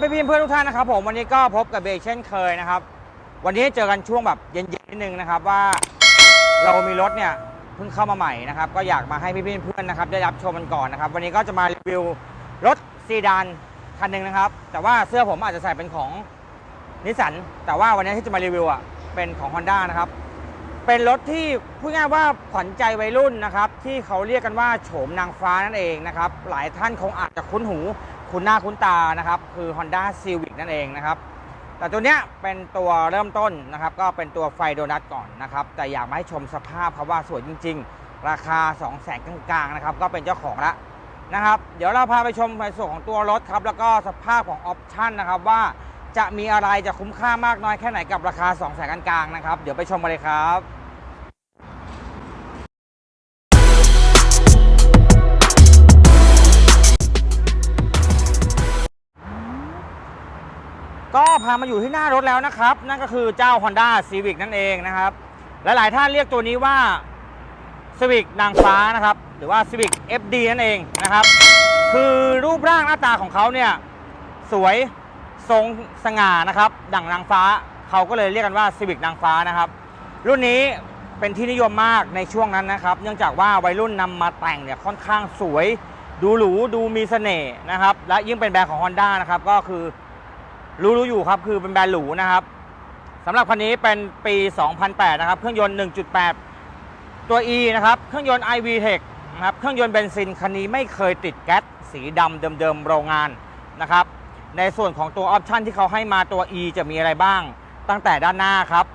พี่พิมพ์เพื่อนทุกท่านนะครับผมวันนี้ก็พบกับเบย์เช่นเคยนะครับ วันนี้เจอกันช่วงแบบเย็นๆนิดนึงนะครับว่าเรามีรถเนี่ยเพิ่งเข้ามาใหม่นะครับก็อยากมาให้พี่พิมพ์เพื่อนนะครับได้รับชมมันก่อนนะครับ วันนี้ก็จะมารีวิวรถซีดานคันหนึ่งนะครับ แต่ว่าเสื้อผมอาจจะใส่เป็นของนิสสันแต่ว่าวันนี้ที่จะมารีวิวอะเป็นของ Honda นะครับเป็นรถที่พูดง่ายว่าขวัญใจวัยรุ่นนะครับที่เขาเรียกกันว่าโฉมนางฟ้านั่นเองนะครับหลายท่านคงอาจจะคุ้นหู คุ้นหน้าคุ้นตานะครับ คือ Honda Civic นั่นเองนะครับ แต่ตัวเนี้ยเป็นตัวเริ่มต้นนะครับ ก็เป็นตัวไฟโดนัทก่อนนะครับ แต่อยากมาให้ชมสภาพครับว่าสวยจริง ๆ ราคา 2 0 0แสนกลางๆนะครับ ก็เป็นเจ้าของละนะครับ เดี๋ยวเราพาไปชมในส่วนของตัวรถครับ แล้วก็สภาพของออปชั่นนะครับว่าจะมีอะไรจะคุ้มค่ามากน้อยแค่ไหนกับราคา 2 0 0แสนกลางๆนะครับ เดี๋ยวไปชมกันเลยครับ พามาอยู่ที่หน้ารถแล้วนะครับ นั่นก็คือเจ้า Honda Civic นั่นเองนะครับลหลาย ๆ ท่านเรียกตัวนี้ว่า Civic นางฟ้านะครับ หรือว่า Civic FD นั่นเองนะครับ คือรูปร่างหน้าตาของเขาเนี่ยสวยทรงสง่านะครับ ดั่งนางฟ้าเขาก็เลยเรียกกันว่า Civic นางฟ้านะครับ รุ่นนี้เป็นที่นิยมมากในช่วงนั้นนะครับ เนื่องจากว่าวัยรุ่นนำมาแต่งเนี่ยค่อนข้างสวย ดูหรูดูมีเสน่ห์นะครับ และยิ่งเป็นแบรนด์ของ Honda นะครับก็คือ รู้รู้อยู่ครับคือเป็นแบรนด์หรูนะครับสำหรับคันนี้เป็นปี 2008 นะครับ เครื่องยนต์ 1.8 ตัว E นะครับ เครื่องยนต์ iV Tech นะครับ เครื่องยนต์เบนซินคันนี้ไม่เคยติดแก๊สสีดำเดิมๆโรงงานนะครับ ในส่วนของตัวออปชันที่เขาให้มาตัว E จะมีอะไรบ้าง ตั้งแต่ด้านหน้าครับ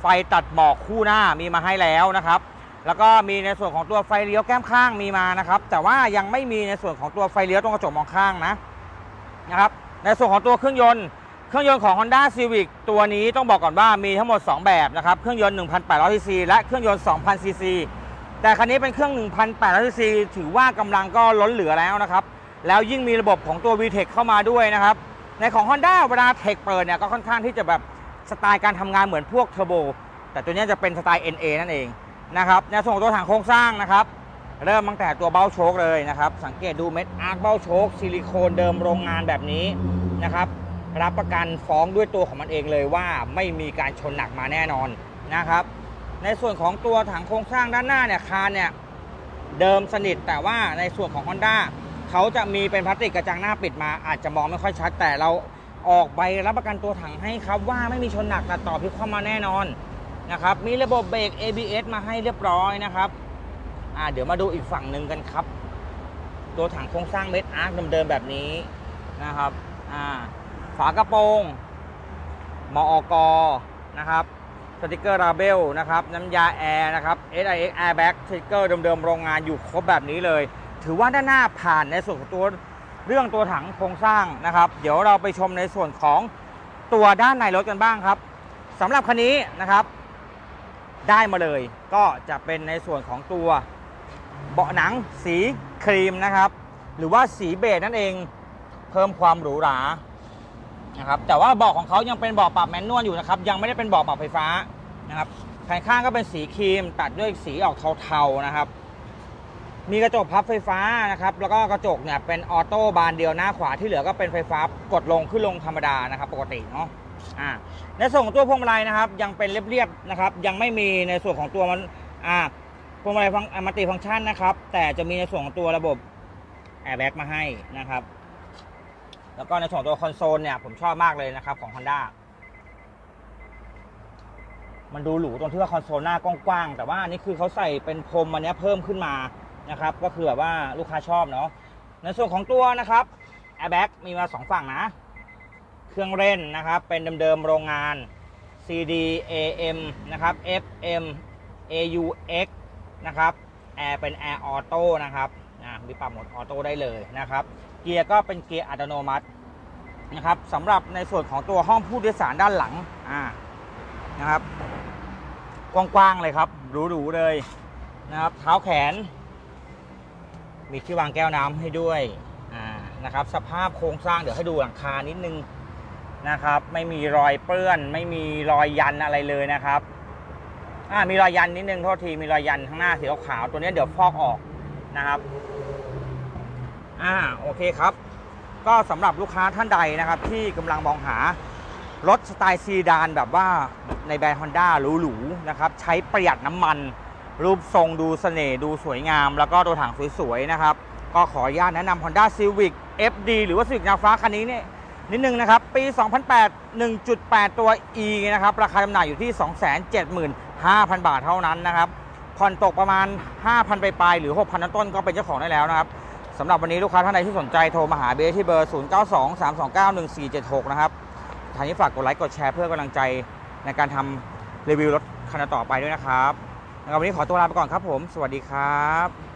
ไฟตัดหมอกคู่หน้ามีมาให้แล้วนะครับ แล้วก็มีในส่วนของตัวไฟเลี้ยวแก้มข้างมีมานะครับ แต่ว่ายังไม่มีในส่วนของตัวไฟเลี้ยวตรงกระจกมองข้างนะนะครับ ในส่วนของตัวเครื่องยนต์ เครื่องยนต์ของ Honda Civic ตัวนี้ต้องบอกก่อนว่ามีทั้งหมด 2 แบบนะครับ เครื่องยนต์ 1,800 cc และเครื่องยนต์ 2,000 cc แต่คันนี้เป็นเครื่อง 1,800 cc ถือว่ากำลังก็ล้นเหลือแล้วนะครับ แล้วยิ่งมีระบบของตัว VTEC เข้ามาด้วยนะครับ ในของ Honda เวลา Tech เปิดเนี่ยก็ค่อนข้างที่จะแบบสไตล์การทำงานเหมือนพวกเทอร์โบ แต่ตัวนี้จะเป็นสไตล์ NA นั่นเองนะครับในส่วนของตัวถังโครงสร้างนะครับเริ่มตั้งแต่ตัวเบ้าโชคเลยนะครับ สังเกตดูเม็ดอาร์คเบ้าโชคซิลิโคนเดิมโรงงานแบบนี้ นะครับ รับประกันฟ้องด้วยตัวของมันเองเลยว่าไม่มีการชนหนักมาแน่นอนนะครับ ในส่วนของตัวถังโครงสร้างด้านหน้าเนี่ยคานเนี่ยเดิมสนิทแต่ว่าในส่วนของ Honda เขาจะมีเป็นพลาสติกกระจังหน้าปิดมาอาจจะมองไม่ค่อยชัด แต่เราออกใบรับประกันตัวถังให้ครับว่าไม่มีชนหนักตัดต่อพิกคว่ำมาแน่นอนนะครับมีระบบเบรก ABS มาให้เรียบร้อยนะครับอ่าเดี๋ยวมาดูอีกฝั่งหนึ่งกันครับ ตัวถังโครงสร้างเม็ดอาร์คเดิมๆแบบนี้นะครับ ฝากระโปรงมอกนะครับสติกเกอร์ราเบลนะครับน้ำยาแอร์นะครับ SIX Airbag สติกเกอร์เดิมๆโรงงานอยู่ครบแบบนี้เลย ถือว่าด้านหน้าผ่านในส่วนของตัวเรื่องตัวถังโครงสร้างนะครับ เดี๋ยวเราไปชมในส่วนของตัวด้านในรถกันบ้างครับสำหรับคันนี้นะครับ ได้มาเลยก็จะเป็นในส่วนของตัวเบาะหนังสีครีมนะครับ หรือว่าสีเบจนั่นเอง เพิ่มความหรูหรานะครับแต่ว่าเบาะของเขายังเป็นเบาะปรับแมนนวลอยู่นะครับ ยังไม่ได้เป็นเบาะปรับไฟฟ้านะครับแผ่นข้างก็เป็นสีครีม ตัดด้วยสีออกเทาๆนะครับ มีกระจกพับไฟฟ้านะครับ แล้วก็กระจกเนี่ยเป็นออโต้บานเดียวหน้าขวาที่เหลือก็เป็นไฟฟ้ากดลงขึ้นลงธรรมดานะครับ ปกติเนาะอ่าในส่วนของตัวพวงมาลัยนะครับ ยังเป็นเรียบๆนะครับ ยังไม่มีในส่วนของตัวมันอ่าพวงมาลัยฟังมัลติฟังก์ชันนะครับ แต่จะมีในส่วนของตัวระบบแอร์แบ็กมาให้นะครับ แล้วก็ในส่วนของตัวคอนโซลเนี่ยผมชอบมากเลยนะครับของ Honda มันดูหรูตรงที่ว่าคอนโซลหน้ากว้างๆแต่ว่าอันนี้คือเขาใส่เป็นพรมอันนี้เพิ่มขึ้นมานะครับ ก็คือแบบว่าลูกค้าชอบเนาะในส่วนของตัวนะครับแอร์แบ็กมีมาสองฝั่งนะ เครื่องเล่นนะครับ เป็นเดิมๆโรงงาน CD AM นะครับ FM AUX นะครับแอร์เป็นแอร์ออโต้นะครับมีปรับโหมดออโต้ได้เลยนะครับ เกียร์ก็เป็นเกียร์อัตโนมัตินะครับสำหรับในส่วนของตัวห้องผู้โดยสารด้านหลังอ่านะครับกว้างๆเลยครับหรูๆเลยนะครับเท้าแขน มีที่วางแก้วน้ำให้ด้วยอ่านะครับ สภาพโครงสร้างเดี๋ยวให้ดูหลังคานิดนึงนะครับ ไม่มีรอยเปื้อน ไม่มีรอยยันอะไรเลยนะครับอ่ามีรอยยันนิดนึงโทษทีมีรอยยันข้างหน้าสีขาวตัวนี้เดี๋ยวฟอกออกนะครับ อ่าโอเคครับ ก็สำหรับลูกค้าท่านใดนะครับ ที่กำลังมองหารถสไตล์ซีดานแบบว่าในแบรนด์ Honda หรูๆนะครับใช้ประหยัดน้ำมัน รูปทรงดูเสน่ห์ดูสวยงาม แล้วก็ตัวถังสวยๆนะครับ ก็ขออนุญาตแนะนำ Honda Civic FD หรือว่า Civic นางฟ้าคันนี้เนี่ยนิดนึงนะครับ ปี 2008 1.8 ตัว E นะครับ ราคาจำหน่ายอยู่ที่ 275,000 บาทเท่านั้นนะครับ ผ่อนตกประมาณ 5,000 ไปปลายๆหรือ 6,000 ต้นก็เป็นเจ้าของได้แล้วนะครับ สำหรับวันนี้ลูกค้าท่านใดที่สนใจโทรมาหาเบสที่เบอร์ 0923291476 นะครับทางนี้ฝากกดไลค์กดแชร์เพื่อกำลังใจในการทำรีวิวรถคันต่อไปด้วยนะครับวันนี้ขอตัวลาไปก่อนครับผม สวัสดีครับ